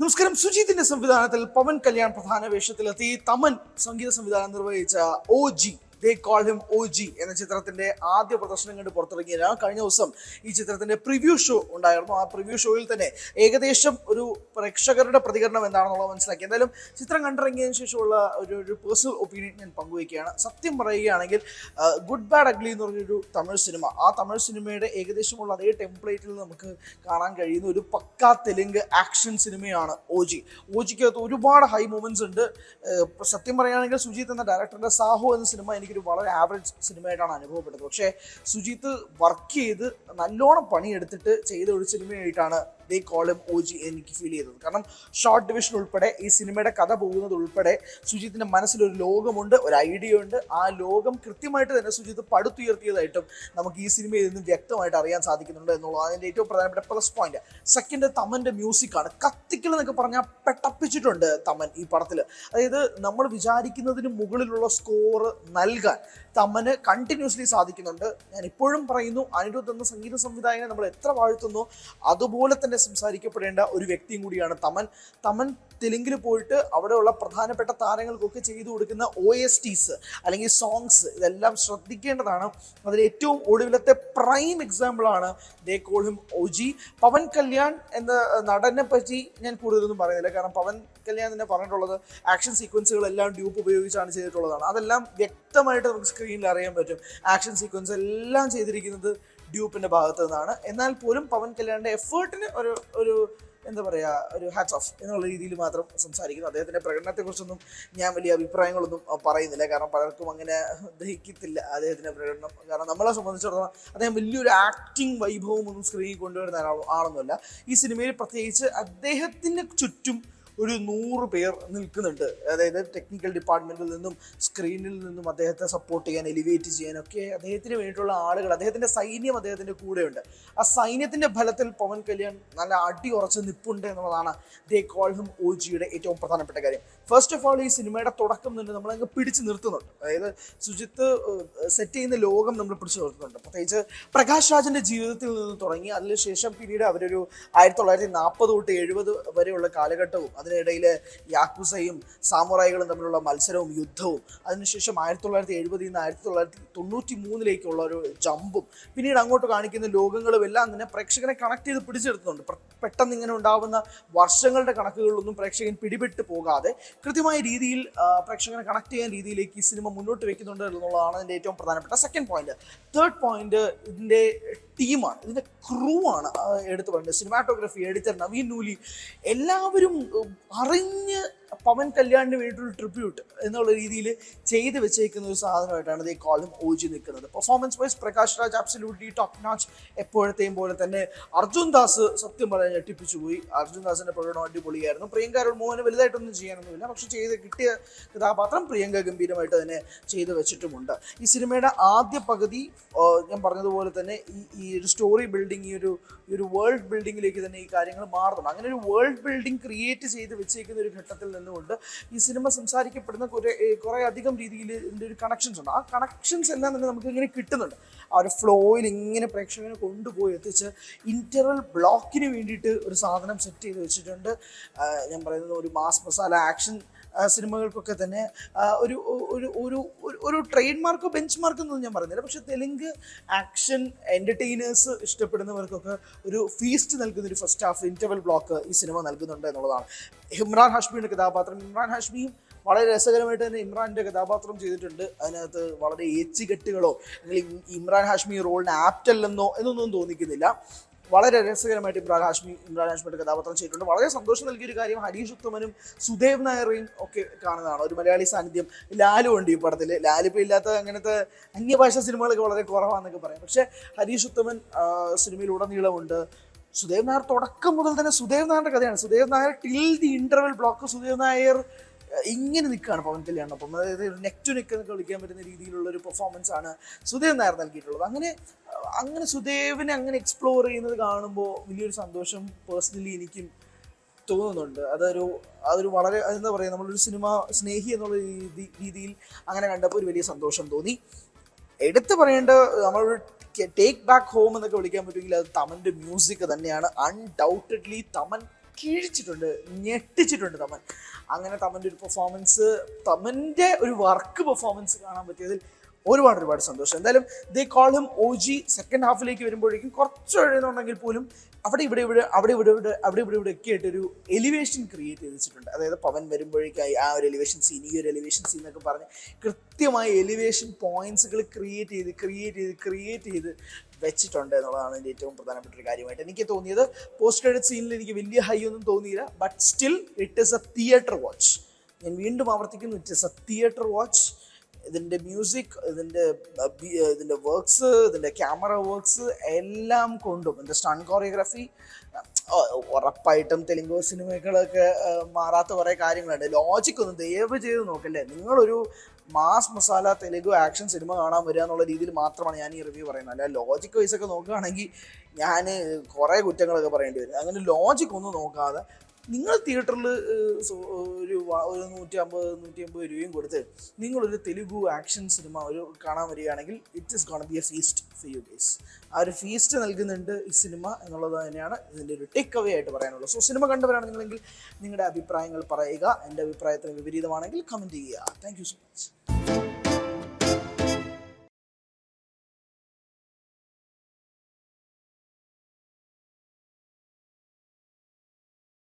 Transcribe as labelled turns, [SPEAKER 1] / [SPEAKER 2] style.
[SPEAKER 1] നമസ്കാരം. സുജീതിന്റെ സംവിധാനത്തിൽ പവൻ കല്യാൺ പ്രധാന വേഷത്തിലെത്തി. തമൻ സംഗീത സംവിധാനം നിർവഹിച്ച O G they call him O G എന്ന ചിത്രത്തിന്റെ ആദ്യ പ്രദർശനം കണ്ട് പുറത്തിറങ്ങിയതിനാണ് കഴിഞ്ഞ ദിവസം ഈ ചിത്രത്തിന്റെ പ്രിവ്യൂ ഷോ ഉണ്ടായിരുന്നു. ആ പ്രിവ്യൂ ഷോയിൽ തന്നെ ഏകദേശം ഒരു പ്രേക്ഷകരുടെ പ്രതികരണം എന്താണെന്നുള്ളത് മനസ്സിലാക്കി. എന്തായാലും ചിത്രം കണ്ടിറങ്ങിയതിനു ശേഷമുള്ള ഒരു ഒരു പേഴ്സണൽ ഒപ്പീനിയൻ ഞാൻ പങ്കുവയ്ക്കുകയാണ്. സത്യം പറയുകയാണെങ്കിൽ ഗുഡ് ബാഡ് അഗ്ലി എന്ന് പറഞ്ഞൊരു തമിഴ് സിനിമ ആ തമിഴ് സിനിമയുടെ ഏകദേശമുള്ള അതേ ടെംപ്ലേറ്റിൽ നമുക്ക് കാണാൻ കഴിയുന്ന ഒരു പക്കാ തെലുങ്ക് ആക്ഷൻ സിനിമയാണ് ഓജി. ഓജിക്കകത്ത് ഒരുപാട് ഹൈ മൂമെന്റ്സ് ഉണ്ട്. സത്യം പറയുകയാണെങ്കിൽ സുജീത് എന്ന ഡയറക്ടറിന്റെ സാഹോ എന്ന സിനിമ എനിക്കൊരു വളരെ ആവറേജ് സിനിമയായിട്ടാണ് അനുഭവപ്പെട്ടത്. പക്ഷേ സുജീത്ത് വർക്ക് ചെയ്ത് നല്ലോണം പണിയെടുത്തിട്ട് ചെയ്ത ഒരു സിനിമയായിട്ടാണ് they call him O G എനിക്ക് ഫീൽ ചെയ്തത് കാരണം ഷോർട്ട് ഡിവിഷൻ ഉൾപ്പെടെ ഈ സിനിമയുടെ കഥ പോകുന്നത് ഉൾപ്പെടെ സുജിത്തിന്റെ മനസ്സിലൊരു ലോകമുണ്ട് ഒരു ഐഡിയ ഉണ്ട്. ആ ലോകം കൃത്യമായിട്ട് തന്നെ സുജിത്ത് പടുത്തുയർത്തിയതായിട്ടും നമുക്ക് ഈ സിനിമയിൽ നിന്നും വ്യക്തമായിട്ട് അറിയാൻ സാധിക്കുന്നുണ്ട് എന്നുള്ളത് അതിന്റെ ഏറ്റവും പ്രധാനപ്പെട്ട പ്ലസ് പോയിന്റ് സെക്കൻഡ് തമന്റെ മ്യൂസിക്കാണ് കത്തിക്കൽ എന്നൊക്കെ പറഞ്ഞാൽ പെട്ടപ്പിച്ചിട്ടുണ്ട് തമൻ ഈ പടത്തിൽ അതായത് നമ്മൾ വിചാരിക്കുന്നതിന് മുകളിലുള്ള സ്കോർ നൽകാൻ തമന് കണ്ടിന്യൂസ്ലി സാധിക്കുന്നുണ്ട്. ഞാൻ ഇപ്പോഴും പറയുന്നു അനിരുദ്ധ് എന്ന സംഗീത സംവിധായകനെ നമ്മൾ എത്ര വാഴ്ത്തുന്നു അതുപോലെ തന്നെ സംസാരിക്കപ്പെടേണ്ട ഒരു വ്യക്തിയും കൂടിയാണ് തമൻ. തമൻ തെലുങ്കിൽ പോയിട്ട് അവിടെയുള്ള പ്രധാനപ്പെട്ട താരങ്ങൾക്കൊക്കെ ചെയ്തു കൊടുക്കുന്ന ഒ എസ് ടീസ് അല്ലെങ്കിൽ സോങ്സ് ഇതെല്ലാം ശ്രദ്ധിക്കേണ്ടതാണ്. അതിൽ ഏറ്റവും ഒടുവിലത്തെ പ്രൈം എക്സാമ്പിളാണ് they call him OG Pawan Kalyan എന്ന നടനെ പറ്റി ഞാൻ കൂടുതലൊന്നും പറയുന്നില്ല. കാരണം പവൻ കല്യാൺ തന്നെ പറഞ്ഞിട്ടുള്ളത് ആക്ഷൻ സീക്വൻസുകളെല്ലാം ഡ്യൂപ്പ് ഉപയോഗിച്ചാണ് ചെയ്തിട്ടുള്ളതാണ്. അതെല്ലാം വ്യക്തമായിട്ട് നമുക്ക് സ്ക്രീനിൽ അറിയാൻ പറ്റും. ആക്ഷൻ സീക്വൻസ് എല്ലാം ചെയ്തിരിക്കുന്നത് ഡ്യൂപ്പിന്റെ ഭാഗത്തു നിന്നാണ്. എന്നാൽ പോലും പവൻ കല്യാണിന്റെ എഫേർട്ടിന് ഒരു ഒരു എന്താ പറയുക ഒരു ഹാറ്റ്സ് ഓഫ് എന്നുള്ള രീതിയിൽ മാത്രം സംസാരിക്കുന്നു. അദ്ദേഹത്തിന്റെ പ്രകടനത്തെക്കുറിച്ചൊന്നും ഞാൻ വലിയ അഭിപ്രായങ്ങളൊന്നും പറയുന്നില്ല. കാരണം പലർക്കും അങ്ങനെ ദഹിക്കത്തില്ല അദ്ദേഹത്തിന്റെ പ്രകടനം. കാരണം നമ്മളെ സംബന്ധിച്ചിടത്തോളം അദ്ദേഹം വലിയൊരു ആക്ടിങ് വൈഭവം ഒന്നും സ്ക്രീനിൽ കൊണ്ടുവരുന്ന ആളോ ആളൊന്നുമല്ല. ഈ സിനിമയിൽ പ്രത്യേകിച്ച് അദ്ദേഹത്തിന് ചുറ്റും ഒരു നൂറ് പേർ നിൽക്കുന്നുണ്ട്. അതായത് ടെക്നിക്കൽ ഡിപ്പാർട്ട്മെന്റിൽ നിന്നും സ്ക്രീനിൽ നിന്നും അദ്ദേഹത്തെ സപ്പോർട്ട് ചെയ്യാൻ എലിവേറ്റ് ചെയ്യാനൊക്കെ അദ്ദേഹത്തിന് വേണ്ടിയിട്ടുള്ള ആളുകൾ അദ്ദേഹത്തിന്റെ സൈന്യം അദ്ദേഹത്തിന്റെ കൂടെയുണ്ട്. ആ സൈന്യത്തിന്റെ ഫലത്തിൽ പവൻ കല്യാൺ നല്ല അടി ഉറച്ച് നിപ്പുണ്ട് എന്നുള്ളതാണ് ദേ കോൾ ഹിം ഒ ജിയുടെ ഏറ്റവും പ്രധാനപ്പെട്ട കാര്യം. ഫസ്റ്റ് ഓഫ് ഓൾ ഈ സിനിമയുടെ തുടക്കം തന്നെ നമ്മളങ്ങ് പിടിച്ചു നിർത്തുന്നുണ്ട്. അതായത് സുജിത്ത് സെറ്റ് ചെയ്യുന്ന ലോകം നമ്മൾ പിടിച്ചു നിർത്തുന്നുണ്ട്. പ്രത്യേകിച്ച് പ്രകാശ് രാജിന്റെ ജീവിതത്തിൽ നിന്ന് തുടങ്ങി അതിനുശേഷം പിന്നീട് അവരൊരു ആയിരത്തി തൊള്ളായിരത്തി നാൽപ്പത് തൊട്ട് എഴുപത് വരെയുള്ള കാലഘട്ടവും അതിനിടയിൽ യാക്കുസയും സാമുറായികളും തമ്മിലുള്ള മത്സരവും യുദ്ധവും. അതിനുശേഷം ആയിരത്തി തൊള്ളായിരത്തി എഴുപതിൽ നിന്ന് ആയിരത്തി തൊള്ളായിരത്തി തൊണ്ണൂറ്റി മൂന്നിലേക്കുള്ള ഒരു ജമ്പും പിന്നീട് അങ്ങോട്ട് കാണിക്കുന്ന ലോകങ്ങളും എല്ലാം തന്നെ പ്രേക്ഷകനെ കണക്ട് ചെയ്ത് പിടിച്ചെടുത്തുന്നുണ്ട് പെട്ടെന്ന് ഇങ്ങനെ ഉണ്ടാവുന്ന വർഷങ്ങളുടെ കണക്കുകളിലൊന്നും പ്രേക്ഷകൻ പിടിപെട്ട് പോകാതെ കൃത്യമായ രീതിയിൽ പ്രേക്ഷകനെ കണക്ട് ചെയ്യാൻ രീതിയിലേക്ക് ഈ സിനിമ മുന്നോട്ട് വെക്കുന്നുണ്ട് എന്നുള്ളതാണ് അതിന്റെ ഏറ്റവും പ്രധാനപ്പെട്ട സെക്കൻഡ് പോയിന്റ് തേർഡ് പോയിന്റ് ഇതിന്റെ ടീമാണ് ഇതിന്റെ ക്രൂ ആണ് എടുത്തു പറയുന്നത്. സിനിമാറ്റോഗ്രഫി എഡിറ്റർ നവീൻ നൂലി എല്ലാവരും അറിഞ്ഞ് പവൻ കല്യാണിന് വേണ്ടിയിട്ടുള്ള ട്രിബ്യൂട്ട് എന്നുള്ള രീതിയിൽ ചെയ്ത് വെച്ചേക്കുന്ന ഒരു സാധനമായിട്ടാണ് ഈ കോളം ഓജി നിൽക്കുന്നത്. Performance wise Prakash Raj absolutely top notch എപ്പോഴത്തെയും പോലെ തന്നെ അർജുൻ ദാസ് സത്യം പറയാൻ ഞെട്ടിപ്പിച്ചു പോയി. അർജുൻ ദാസിന്റെ പ്രകടനം അടിപൊളിയായിരുന്നു. പ്രിയങ്ക മോഹന് വലുതായിട്ടൊന്നും ചെയ്യാനൊന്നുമില്ല പക്ഷെ ചെയ്ത് കിട്ടിയ കഥാപാത്രം പ്രിയങ്ക ഗംഭീരമായിട്ട് തന്നെ ചെയ്തു വെച്ചിട്ടുമുണ്ട്. ഈ സിനിമയുടെ ആദ്യ പകുതി ഞാൻ പറഞ്ഞതുപോലെ തന്നെ ഈ ഈ ഒരു സ്റ്റോറി ബിൽഡിംഗ് ഈ ഒരു ഈ ഒരു വേൾഡ് ബിൽഡിങ്ങിലേക്ക് തന്നെ ഈ കാര്യങ്ങൾ മാറുന്നുണ്ട്. അങ്ങനെ ഒരു വേൾഡ് ബിൽഡിംഗ് ക്രിയേറ്റ് ചെയ്ത് വെച്ചേക്കുന്ന ഒരു ഘട്ടത്തിൽ നിന്നുകൊണ്ട് ഈ സിനിമ സംസാരിക്കപ്പെടുന്ന കുറെ കുറേ അധികം രീതിയിൽ ഇതിന്റെ ഒരു കണക്ഷൻസ് ഉണ്ട്. ആ കണക്ഷൻസ് എല്ലാം തന്നെ നമുക്ക് ഇങ്ങനെ കിട്ടുന്നുണ്ട്. ആ ഒരു ഫ്ലോയിൽ ഇങ്ങനെ പ്രേക്ഷകനെ കൊണ്ടുപോയി എത്തിച്ച് ഇന്റർവൽ ബ്ലോക്കിന് വേണ്ടിയിട്ട് ഒരു സാധനം സെറ്റ് ചെയ്ത് വെച്ചിട്ടുണ്ട്. ഞാൻ പറയുന്നത് ഒരു മാസ് മസാല ആക്ഷൻ സിനിമകൾക്കൊക്കെ തന്നെ ഒരു ഒരു ഒരു ഒരു- ട്രേഡ് മാർക്കോ ബെഞ്ച് മാർക്കോ എന്നൊന്നും ഞാൻ പറയുന്നില്ല പക്ഷെ തെലുങ്ക് ആക്ഷൻ എന്റർടൈനേഴ്സ് ഇഷ്ടപ്പെടുന്നവർക്കൊക്കെ ഒരു ഫീസ്റ്റ് നൽകുന്ന ഒരു ഫസ്റ്റ് ഹാഫ് ഇന്റർവൽ ബ്ലോക്ക് ഈ സിനിമ നൽകുന്നുണ്ട് എന്നുള്ളതാണ്. ഇമ്രാൻ ഹാഷ്മിയുടെ കഥാപാത്രം. ഇമ്രാൻ ഹാഷ്മിയും വളരെ രസകരമായിട്ട് തന്നെ ഇമ്രാന്റെ കഥാപാത്രം ചെയ്തിട്ടുണ്ട്. അതിനകത്ത് വളരെ ഏച്ചുകെട്ടുകളോ അല്ലെങ്കിൽ ഇമ്രാൻ ഹാഷ്മി റോളിന് ആപ്റ്റല്ലെന്നോ എന്നൊന്നും തോന്നിക്കുന്നില്ല. വളരെ രസകരമായിട്ട് ഇമ്രാൻ ഹാഷ്മി ഇമ്രാൻ ഹാഷ്മിയുടെ കഥാപാത്രം ചെയ്തിട്ടുണ്ട്. വളരെ സന്തോഷം നൽകിയ ഒരു കാര്യം ഹരീഷ് ഉത്തമനും സുദേവ് നായറേയും ഒക്കെ കാണുന്നതാണ്. ഒരു മലയാളി സാന്നിധ്യം ലാലു ഉണ്ട് ഈ പടത്തിൽ ലാലിപ്പോൾ ഇല്ലാത്ത അങ്ങനത്തെ അന്യഭാഷ സിനിമകളൊക്കെ വളരെ കുറവാണെന്നൊക്കെ പറയാം. പക്ഷേ ഹരീഷ് ഉത്തമൻ സിനിമയിൽ ഉടനീളമുണ്ട് സുദേവ് നായർ തുടക്കം മുതൽ തന്നെ സുദേവ് നായരുടെ കഥയാണ്. Sudev Nair till the interval block Sudev Nair ഇങ്ങനെ നിൽക്കുകയാണ് പവൻ കല്യാണം അപ്പം അതായത് നെക്ക് ടു നെക്ക് എന്നൊക്കെ വിളിക്കാൻ പറ്റുന്ന രീതിയിലുള്ള ഒരു പെർഫോമൻസ് ആണ് സുദേവ് നായർ നൽകിയിട്ടുള്ളത്. അങ്ങനെ അങ്ങനെ സുദേവിനെ അങ്ങനെ എക്സ്പ്ലോർ ചെയ്യുന്നത് കാണുമ്പോൾ വലിയൊരു സന്തോഷം പേഴ്സണലി എനിക്കും തോന്നുന്നുണ്ട്. അതൊരു അതൊരു വളരെ എന്താ പറയുക നമ്മളൊരു സിനിമ സ്നേഹി എന്നുള്ള രീതി രീതിയിൽ അങ്ങനെ കണ്ടപ്പോൾ ഒരു വലിയ സന്തോഷം തോന്നി. എടുത്തു പറയേണ്ട നമ്മളൊരു ടേക്ക് ബാക്ക് ഹോം എന്നൊക്കെ വിളിക്കാൻ പറ്റുമെങ്കിൽ അത് തമന്റെ മ്യൂസിക് തന്നെയാണ്. അൺഡൗട്ടഡ്ലി തമൻ കീഴിച്ചിട്ടുണ്ട് ഞെട്ടിച്ചിട്ടുണ്ട് തമൻ. അങ്ങനെ തമന്റെ ഒരു പെർഫോമൻസ് തമന്റെ ഒരു വർക്ക് പെർഫോമൻസ് കാണാൻ പറ്റിയതിൽ ഒരുപാട് ഒരുപാട് സന്തോഷം. എന്തായാലും they call him O G second ഹാഫിലേക്ക് വരുമ്പോഴേക്കും കുറച്ച് എഴുതുന്നുണ്ടെങ്കിൽ പോലും അവിടെ ഇവിടെ ഇവിടെ അവിടെ ഇവിടെ ഇവിടെ അവിടെ ഇവിടെ ഇവിടെ ഒക്കെ ആയിട്ട് ഒരു എലിവേഷൻ ക്രിയേറ്റ് ചെയ്തിട്ടുണ്ട്. അതായത് പവൻ വരുമ്പോഴേക്കായി ആ ഒരു എലിവേഷൻ സീൻ ഈ ഒരു എലിവേഷൻ സീൻ എന്നൊക്കെ പറഞ്ഞ് കൃത്യമായ എലിവേഷൻ പോയിന്റ്സുകൾ ക്രിയേറ്റ് ചെയ്ത് ക്രിയേറ്റ് ചെയ്ത് ക്രിയേറ്റ് ചെയ്ത് വെച്ചിട്ടുണ്ട് എന്നുള്ളതാണ് എന്റെ ഏറ്റവും പ്രധാനപ്പെട്ട ഒരു കാര്യമായിട്ട് എനിക്ക് തോന്നിയത്. പോസ്റ്റ് ക്രെഡിറ്റ് സീനിൽ എനിക്ക് വലിയ ഹൈ ഒന്നും തോന്നിയില്ല but still it is a theatre watch ഞാൻ വീണ്ടും ആവർത്തിക്കുന്നു it is a theatre watch ഇതിന്റെ മ്യൂസിക് ഇതിന്റെ ഇതിന്റെ വർക്ക്സ് ഇതിന്റെ ക്യാമറ വർക്ക്സ് എല്ലാം കൊണ്ടും ഇതിന്റെ സ്റ്റൺ കോറിയോഗ്രാഫി ഉറപ്പായിട്ടും തെലുങ്ക് സിനിമകളൊക്കെ മാറാത്ത കുറേ കാര്യങ്ങളുണ്ട്. ലോജിക് ഒന്ന് ദയവ് ചെയ്ത് നോക്കല്ലേ? നിങ്ങളൊരു മാസ് മസാല തെലുങ്ക് ആക്ഷൻ സിനിമ കാണാൻ വരിക എന്നുള്ള രീതിയിൽ മാത്രമാണ് ഞാൻ ഈ റിവ്യൂ പറയുന്നത്. അല്ല ലോജിക് വൈസ് ഒക്കെ നോക്കുകയാണെങ്കിൽ ഞാൻ കുറേ കുറ്റങ്ങളൊക്കെ പറയേണ്ടി വരും. അങ്ങനെ ലോജിക് ഒന്നും നോക്കാതെ നിങ്ങൾ തിയേറ്ററിൽ ഒരു ഒരു നൂറ്റി അമ്പത് നൂറ്റി അമ്പത് രൂപയും കൊടുത്ത് നിങ്ങളൊരു തെലുഗു ആക്ഷൻ സിനിമ ഒരു കാണാൻ വരികയാണെങ്കിൽ it is gonna be a feast for you guys ആ ഒരു ഫീസ്റ്റ് നൽകുന്നുണ്ട് ഈ സിനിമ എന്നുള്ളത് തന്നെയാണ് ഇതിന്റെ ഒരു ടേക്ക് അവേ ആയിട്ട് പറയാനുള്ളത്. സോ സിനിമ കണ്ടവരാണ് നിങ്ങളെങ്കിൽ നിങ്ങളുടെ അഭിപ്രായങ്ങൾ പറയുക എന്റെ അഭിപ്രായത്തിന് വിപരീതമാണെങ്കിൽ കമന്റ് ചെയ്യുക. Thank you so much